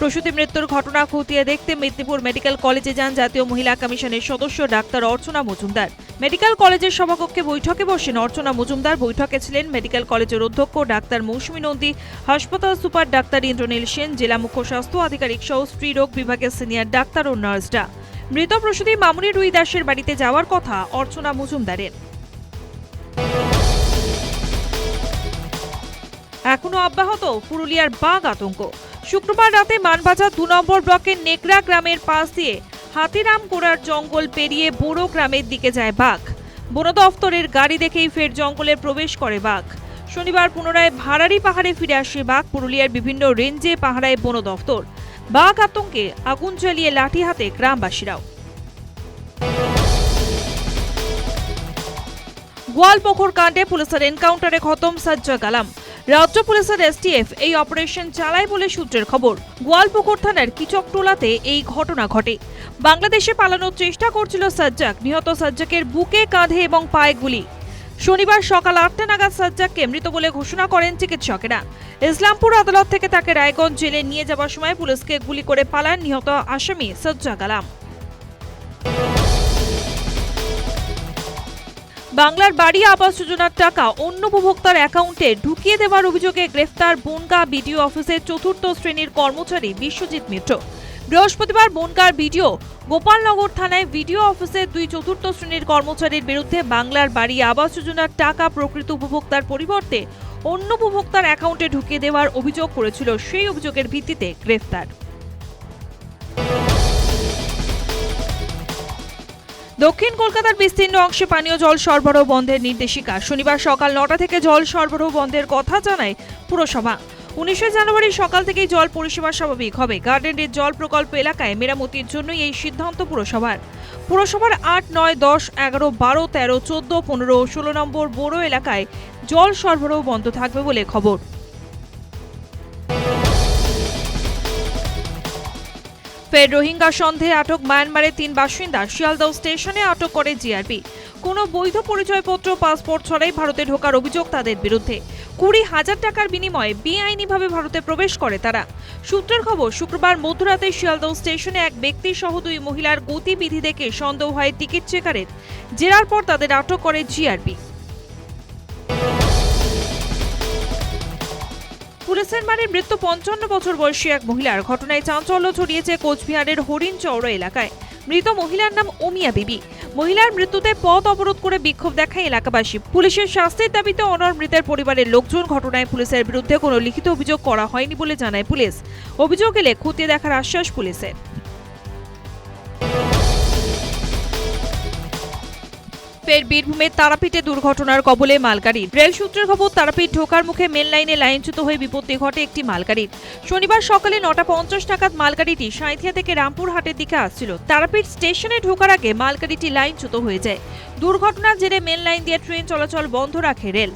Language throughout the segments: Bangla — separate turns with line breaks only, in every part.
প্রসূতি মৃত্যুর ঘটনা খতিয়ে দেখতে মেদিনীপুর মেডিকেল কলেজে যান জাতীয় মহিলা কমিশনের সদস্য ডাক্তার অর্চনা মজুমদার। মেডিকেল কলেজের সভাকক্ষে বৈঠকে বসেন অর্চনা মজুমদার। বৈঠকে ছিলেন মেডিকেল কলেজের অধ্যক্ষ ডাক্তার মৌসুমী নন্দী, হাসপাতাল সুপার ডাক্তার ইন্দ্রনীল সেন, জেলা মুখ্য স্বাস্থ্য আধিকারিক সহ স্ত্রীরোগ বিভাগের সিনিয়র ডাক্তার ও নার্সরা। মৃত প্রসূতি মামুনি রুই দাসের বাড়িতে যাওয়ার কথা অর্চনা মজুমদারের। এখনও অব্যাহত পুরুলিয়ার বাঘ আতঙ্ক। শুক্রবার রাতে মানবাজার দু নম্বর ব্লকের নেকড়া গ্রামের পাশ দিয়ে হাতিরাম কোড়ার জঙ্গল পেরিয়ে বোরো গ্রামের দিকে যায় বাঘ। বন দফতরের গাড়ি দেখেই ফের জঙ্গলে প্রবেশ করে বাঘ। শনিবার পুনরায় ভাড়ারি পাহাড়ে ফিরে আসে বাঘ। পুরুলিয়ার বিভিন্ন রেঞ্জে পাহারায় বন দফতর। বাঘ আতঙ্কে আগুন জ্বালিয়ে লাঠি হাতে গ্রামবাসীরাও। গোয়ালপোখর কাণ্ডে পুলিশের এনকাউন্টারে খতম সাজ্জা কালাম রাজ্য পুলিশের এসটিএফ এই অপারেশন চালায় বলে সূত্রের খবর। গোয়ালপুকুর থানার কিচকটোলাতে এই ঘটনা ঘটে। বাংলাদেশে পালানোর চেষ্টা করছিল সাজ্জাক। নিহত সাজ্জাকের বুকে, কাঁধে এবং পায়ে গুলি। শনিবার সকাল আটটা নাগাদ সাজ্জাককে মৃত বলে ঘোষণা করেন চিকিৎসকেরা। ইসলামপুর আদালত থেকে তাকে রায়গঞ্জ জেলে নিয়ে যাওয়ার সময় পুলিশকে গুলি করে পালান নিহত আসামি সাজ্জাক আলাম। বাংলার বাড়ি আবাস যোজনার টাকা অন্য উপভোক্তার অ্যাকাউন্টে ঢুকিয়ে দেওয়ার অভিযোগে গ্রেফতার বনগা বিডিও অফিসের চতুর্থ শ্রেণির কর্মচারী বিশ্বজিৎ মিত্র। বৃহস্পতিবার বনগার বিডিও গোপালনগর থানায় ভিডিও অফিসের দুই চতুর্থ শ্রেণির কর্মচারীর বিরুদ্ধে বাংলার বাড়ি আবাস যোজনার টাকা প্রকৃত উপভোক্তার পরিবর্তে অন্য উপভোক্তার অ্যাকাউন্টে ঢুকিয়ে দেওয়ার অভিযোগ করেছিল। সেই অভিযোগের ভিত্তিতে গ্রেফতার। দক্ষিণ কলকাতার বিস্তীর্ণ অংশে পানীয় জল সরবরাহ বন্ধের নির্দেশিকা। শনিবার সকাল নটা থেকে জল সরবরাহ বন্ধের কথা জানায় পুরসভা। উনিশে জানুয়ারি সকাল থেকেই জল পরিষেবা স্বাভাবিক হবে। গার্ডেনের জল প্রকল্প এলাকায় মেরামতির জন্যই এই সিদ্ধান্ত পুরসভার। পুরসভার আট, নয়, দশ, এগারো, বারো, তেরো, চোদ্দ, পনেরো, ষোলো নম্বর বোরো এলাকায় জল সরবরাহ বন্ধ থাকবে বলে খবর। ফের রোহিঙ্গা সন্দেহে আটক মায়ানমারের তিন বাসিন্দা শিয়ালদাহ স্টেশনে আটক করে জিআরপি। কোনো বৈধ পরিচয়পত্র, পাসপোর্ট ছাড়াই ভারতে ঢোকার অভিযোগ তাদের বিরুদ্ধে। কুড়ি হাজার টাকার বিনিময়ে বেআইনিভাবে ভারতে প্রবেশ করে তারা। সূত্রের খবর, শুক্রবার মধ্যরাতে শিয়ালদহ স্টেশনে এক ব্যক্তি সহ দুই মহিলার গতিবিধি দেখে সন্দেহ হয় টিকিট চেকারের। জেরার পর তাদের আটক করে জিআরপি। পুলিশের মারে মৃত্যু পঞ্চান্ন বছর বয়সী এক মহিলার। ঘটনায় চাঞ্চল্য ছড়িয়েছে কোচবিহারের হরিণ চৌড় এলাকায়। মৃত মহিলার নাম ওমিয়া বিবি। মহিলার মৃত্যুতে পথ অবরোধ করে বিক্ষোভ দেখায় এলাকাবাসী। পুলিশের শাস্তির দাবিতে অনর মৃতের পরিবারের লোকজন ঘটনায় পুলিশের বিরুদ্ধে কোনো লিখিত অভিযোগ করা হয়নি বলে জানায় পুলিশ। অভিযোগ এলে খতিয়ে দেখার আশ্বাস পুলিশের। ফের বীরভূমের তারাপীঠে দুর্ঘটনার কবলে মালগাড়ি রেল সূত্রের খবর, তারাপীঠ ঢোকার মুখে মেল লাইনে লাইনচ্যুত হয়ে বিপত্তি ঘটে একটি মালগাড়ির। শনিবার সকালে নটা পঞ্চাশ নাগাদ মালগাড়িটি সাঁইথিয়া থেকে রামপুরহাটের দিকে আসছিল। তারাপীঠ স্টেশনে ঢোকার আগে মালগাড়িটি লাইনচ্যুত হয়ে যায়। দুর্ঘটনার জেরে মেল লাইন দিয়ে ট্রেন চলাচল বন্ধ রাখে রেল।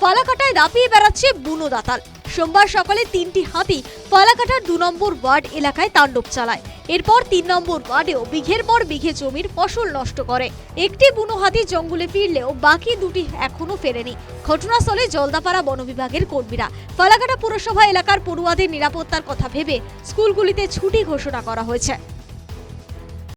ফালাকাটায় দাপিয়ে বেড়াচ্ছে বুনো দাতাল। সোমবার সকালে তিনটি হাতি ফালাকাটার দু নম্বর ওয়ার্ড এলাকায় তাণ্ডব চালায়। এরপর তিন নম্বর ওয়ার্ডেও বিঘের পর বিঘে জমির ফসল নষ্ট করে। একটি বুনো হাতি জঙ্গলে ফিরলেও বাকি দুটি এখনও ফেরেনি। ঘটনাস্থলে জলদাপাড়া বনবিভাগের কর্মীরা ফালাকাটা পুরসভা এলাকার পড়ুয়াদের নিরাপত্তার কথা ভেবে স্কুলগুলিতে ছুটি ঘোষণা করা হয়েছে।